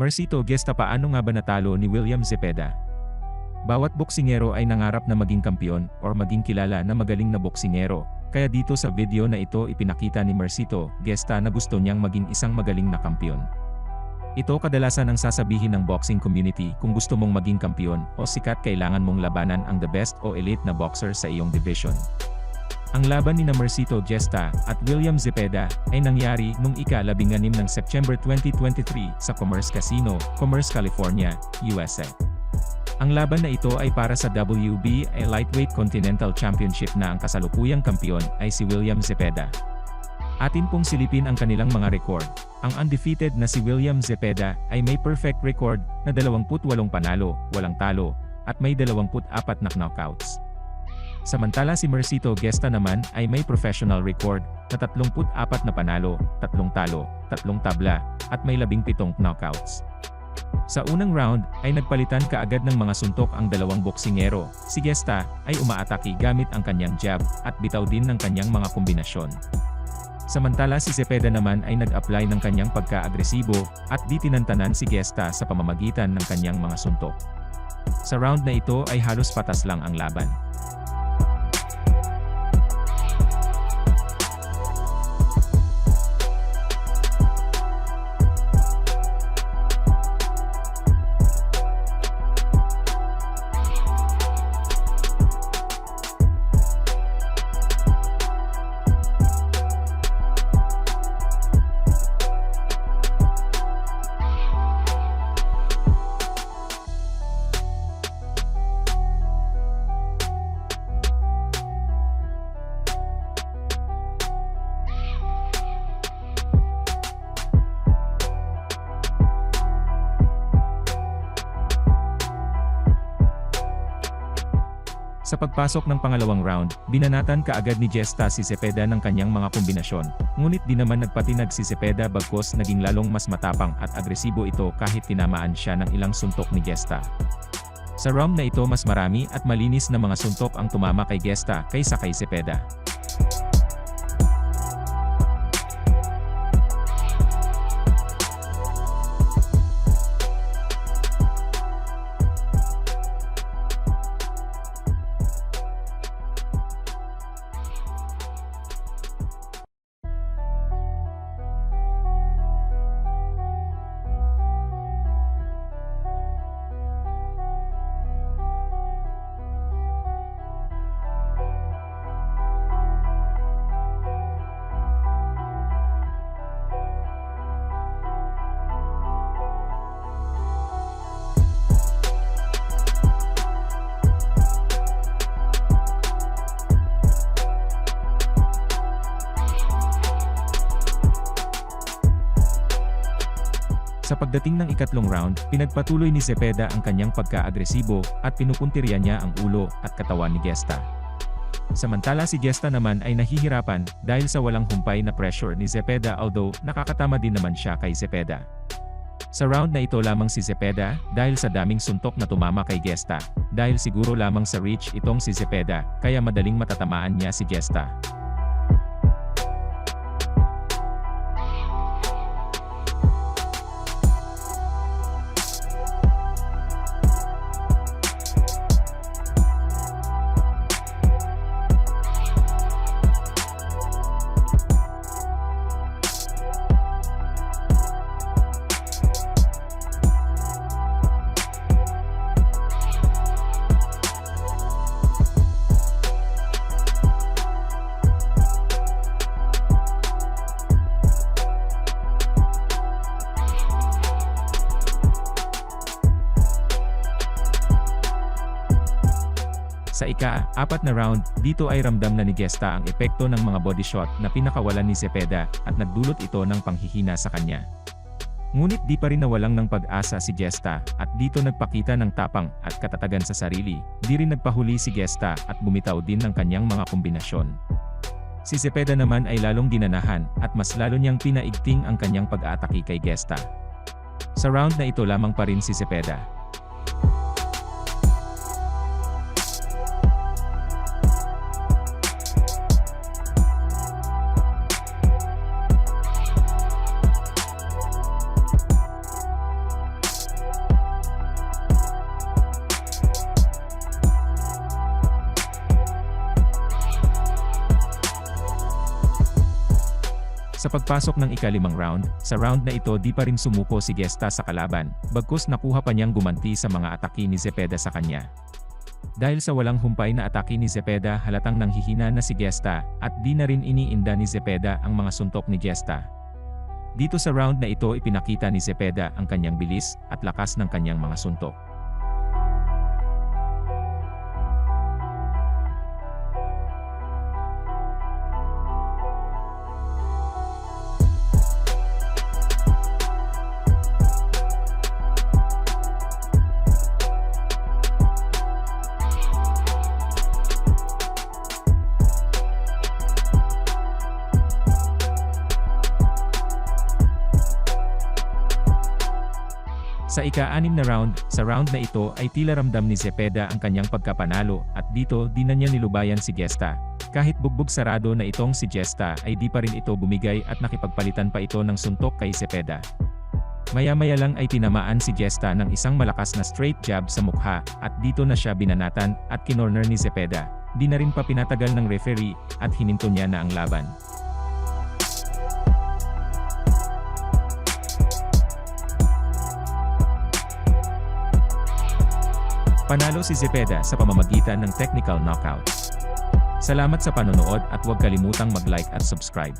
Marcito Gesta paano nga ba natalo ni William Zepeda? Bawat boksingero ay nangarap na maging kampiyon or maging kilala na magaling na boksingero, kaya dito sa video na ito ipinakita ni Marcito Gesta na gusto niyang maging isang magaling na kampiyon. Ito kadalasan ang sasabihin ng boxing community kung gusto mong maging kampiyon o sikat kailangan mong labanan ang the best o elite na boxer sa iyong division. Ang laban ni na Gesta at William Zepeda ay nangyari nung ika-16 ng September 2023 sa Commerce Casino, Commerce, California, USA. Ang laban na ito ay para sa WBA Lightweight Continental Championship na ang kasalukuyang kampiyon ay si William Zepeda. Atin pong silipin ang kanilang mga record. Ang undefeated na si William Zepeda ay may perfect record na 28 panalo, walang talo, at may 24 na knockouts. Samantala si Mercito Gesta naman ay may professional record na 34 na panalo, 3 talo, 3 tabla, at may 17 knockouts. Sa unang round, ay nagpalitan kaagad ng mga suntok ang dalawang boksingero. Si Gesta ay umaatake gamit ang kanyang jab at bitaw din ng kanyang mga kombinasyon. Samantala si Cepeda naman ay nag-apply ng kanyang pagka-agresibo at di tinantanan si Gesta sa pamamagitan ng kanyang mga suntok. Sa round na ito ay halos patas lang ang laban. Sa pagpasok ng pangalawang round, binanatan kaagad ni Gesta si Cepeda ng kanyang mga kombinasyon, ngunit di naman nagpatinag si Cepeda bagkos naging lalong mas matapang at agresibo ito kahit tinamaan siya ng ilang suntok ni Gesta. Sa round na ito mas marami at malinis na mga suntok ang tumama kay Gesta kaysa kay Cepeda. Sa pagdating ng ikatlong round, pinagpatuloy ni Cepeda ang kanyang pagka-agresibo at pinupuntirya niya ang ulo at katawan ni Gesta. Samantala si Gesta naman ay nahihirapan dahil sa walang humpay na pressure ni Cepeda although nakakatama din naman siya kay Cepeda. Sa round na ito lamang si Cepeda dahil sa daming suntok na tumama kay Gesta. Dahil siguro lamang sa reach itong si Cepeda kaya madaling matatamaan niya si Gesta. Sa ika-apat na round, dito ay ramdam na ni Gesta ang epekto ng mga body shot na pinakawalan ni Cepeda at nagdulot ito ng panghihina sa kanya. Ngunit di pa rin nawalang ng pag-asa si Gesta at dito nagpakita ng tapang at katatagan sa sarili, di rin nagpahuli si Gesta at bumitaw din ng kanyang mga kombinasyon. Si Cepeda naman ay lalong dinanahan at mas lalo niyang pinaigting ang kanyang pag-aatake kay Gesta. Sa round na ito lamang pa rin si Cepeda. Sa pagpasok ng ikalimang round, sa round na ito di pa rin sumuko si Gesta sa kalaban, bagkus nakuha pa niyang gumanti sa mga atake ni Zepeda sa kanya. Dahil sa walang humpay na atake ni Zepeda halatang nanghihina na si Gesta, at di na rin iniinda ni Zepeda ang mga suntok ni Gesta. Dito sa round na ito ipinakita ni Zepeda ang kanyang bilis at lakas ng kanyang mga suntok. Sa ika-anim na round, sa round na ito ay tila ramdam ni Zepeda ang kanyang pagkapanalo at dito di na niya nilubayan si Gesta. Kahit bugbog sarado na itong si Gesta ay di pa rin ito bumigay at nakipagpalitan pa ito ng suntok kay Zepeda. Maya-maya lang ay tinamaan si Gesta ng isang malakas na straight jab sa mukha at dito na siya binanatan at kinorner ni Zepeda. Di na rin pa pinatagal ng referee at hininto niya na ang laban. Panalo si Zepeda sa pamamagitan ng technical knockout. Salamat sa panonood at huwag kalimutang mag-like at subscribe.